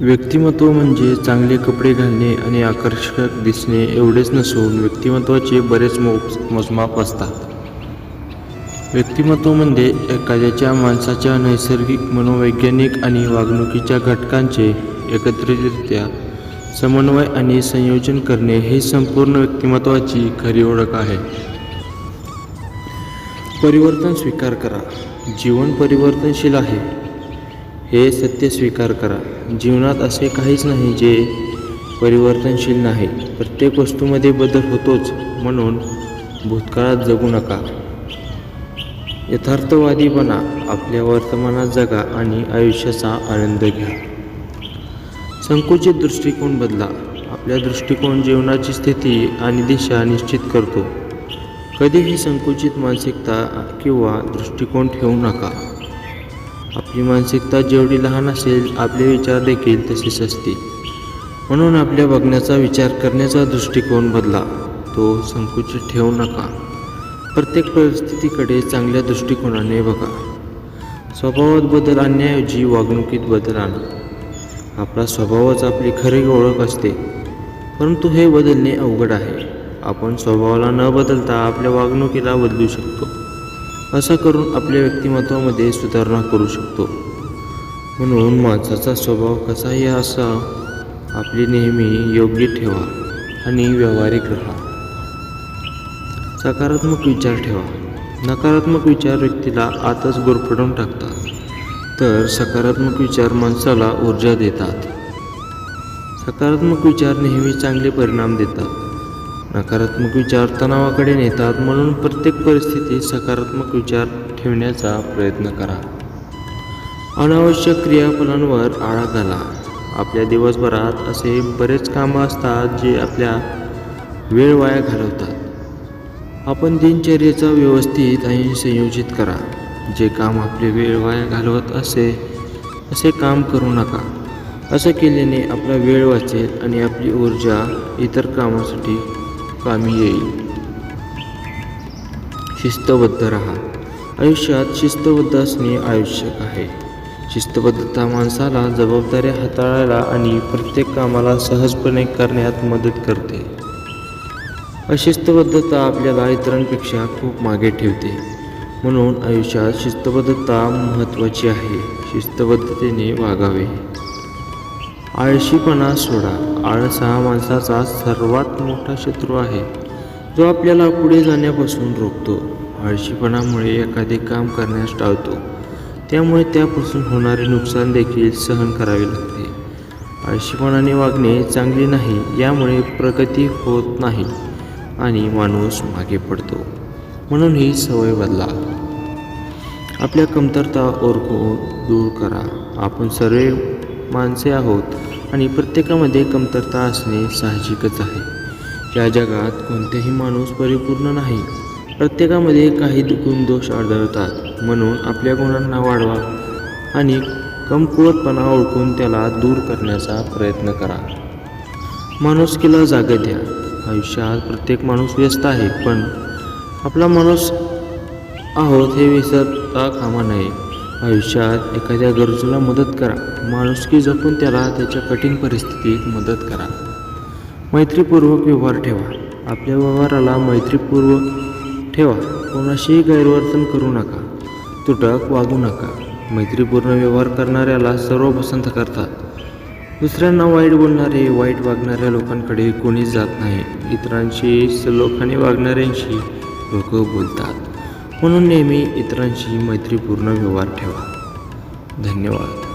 व्यक्तिमत्व म्हणजे चांगले कपडे घालणे आणि आकर्षक दिसणे एवढेच नसून व्यक्तिमत्वाचे बरेच मो मोजमाप असतात. व्यक्तिमत्व म्हणजे एखाद्याच्या माणसाच्या नैसर्गिक मनोवैज्ञानिक आणि वागणुकीच्या घटकांचे एकत्रितरित्या समन्वय आणि संयोजन करणे ही संपूर्ण व्यक्तिमत्वाची खरी ओळख आहे. परिवर्तन स्वीकार करा. जीवन परिवर्तनशील आहे. हे सत्य स्वीकार करा. जीवनात असे काहीच नाही जे परिवर्तनशील नाही. प्रत्येक वस्तूमध्ये बदल होतोच म्हणून भूतकाळात जगू नका. यथार्थवादीपणा आपल्या वर्तमानात जगा आणि आयुष्याचा आनंद घ्या. संकुचित दृष्टिकोन बदला. आपल्या दृष्टिकोन जीवनाची स्थिती आणि दिशा निश्चित करतो. कधीही संकुचित मानसिकता किंवा दृष्टिकोन ठेवू नका. आपली मानसिकता जेवढी लहान असेल आपले विचार देखील तसेच असतील. म्हणून आपल्या बघण्याचा विचार करण्याचा दृष्टिकोन बदला. तो संकुचित ठेवू नका. प्रत्येक परिस्थितीकडे चांगल्या दृष्टिकोनाने बघा. स्वभावात बदल आणण्याऐवजी वागणुकीत बदल आणा. आपला स्वभावच आपली खरी ओळख असते. परंतु हे बदलणे अवघड आहे. आपण स्वभावाला न बदलता आपल्या वागणुकीला बदलू शकतो. असं करून आपल्या व्यक्तिमत्वामध्ये सुधारणा करू शकतो. म्हणून माणसाचा स्वभाव कसाही असा आपली नेहमी योग्य ठेवा आणि व्यावहारिक राहा. सकारात्मक विचार ठेवा. नकारात्मक विचार व्यक्तीला आतच गोरफडून टाकतात. तर सकारात्मक विचार माणसाला ऊर्जा देतात. सकारात्मक विचार नेहमी चांगले परिणाम देतात. नकारात्मक विचार तणावाकडे नेतात म्हणून प्रत्येक परिस्थितीत सकारात्मक विचार ठेवण्याचा प्रयत्न करा. अनावश्यक क्रियापलांवर आळा घाला. आपल्या दिवसभरात असे बरेच कामं असतात जे आपल्या वेळ वाया घालवतात. आपण दिनचर्येचा व्यवस्थित आणि संयोजित करा. जे काम आपले वेळ वाया घालवत असे असे काम करू नका. असं केल्याने आपला वेळ वाचेल आणि आपली ऊर्जा इतर कामासाठी कामी येईल. शिस्तबद्ध राहा. आयुष्यात शिस्तबद्ध असणे आवश्यक आहे. शिस्तबद्धता माणसाला जबाबदाऱ्या हाताळायला आणि प्रत्येक कामाला सहजपणे करण्यात मदत करते. अशिस्तबद्धता आपल्याला इतरांपेक्षा खूप मागे ठेवते. म्हणून आयुष्यात शिस्तबद्धता महत्त्वाची आहे. शिस्तबद्धतेने वागावे. आळशीपणा सोडा. आळस हा माणसाचा सर्वात मोठा शत्रू आहे जो आपल्याला पुढे जाण्यापासून रोखतो. आळशीपणामुळे एखादे काम करण्यास टाळतो. त्यामुळे त्यापासून होणारे नुकसान देखील सहन करावे लागते. आळशीपणाने वागणे चांगले नाही यामुळे प्रगती होत नाही आणि माणूस मागे पडतो. म्हणून ही सवय बदला. आपल्या कमतरता ओळखून दूर करा. आपण सर्व माणसे आहोत आणि प्रत्येकामध्ये कमतरता असणे साहजिकच आहे. या जगात कोणतेही माणूस परिपूर्ण नाही. प्रत्येकामध्ये काही गुण दोष आढळतात म्हणून आपल्या गुणांना वाढवा आणि कमकुवतपणा ओळखून त्याला दूर करण्याचा प्रयत्न करा. माणुसकीला जागा द्या. आयुष्यात प्रत्येक माणूस व्यस्त आहे पण आपला माणूस आहोत हे विसरता कामा नये. आयुष्यात एखाद्या गरजूला मदत करा. माणुसकी जपून त्याला त्याच्या कठीण परिस्थितीत मदत करा. मैत्रीपूर्वक व्यवहार ठेवा. आपल्या व्यवहाराला मैत्रीपूर्वक ठेवा. कोणाशीही गैरवर्तन करू नका. तुटक वागू नका. मैत्रीपूर्ण व्यवहार करणाऱ्याला सर्व पसंत करतात. दुसऱ्यांना वाईट बोलणारे वाईट वागणाऱ्या लोकांकडे कोणीच जात नाही. इतरांशी सलोखाने वागणाऱ्यांशी लोक बोलतात. म्हणून नेहमी इतरांशी मैत्रीपूर्ण व्यवहार ठेवा. धन्यवाद.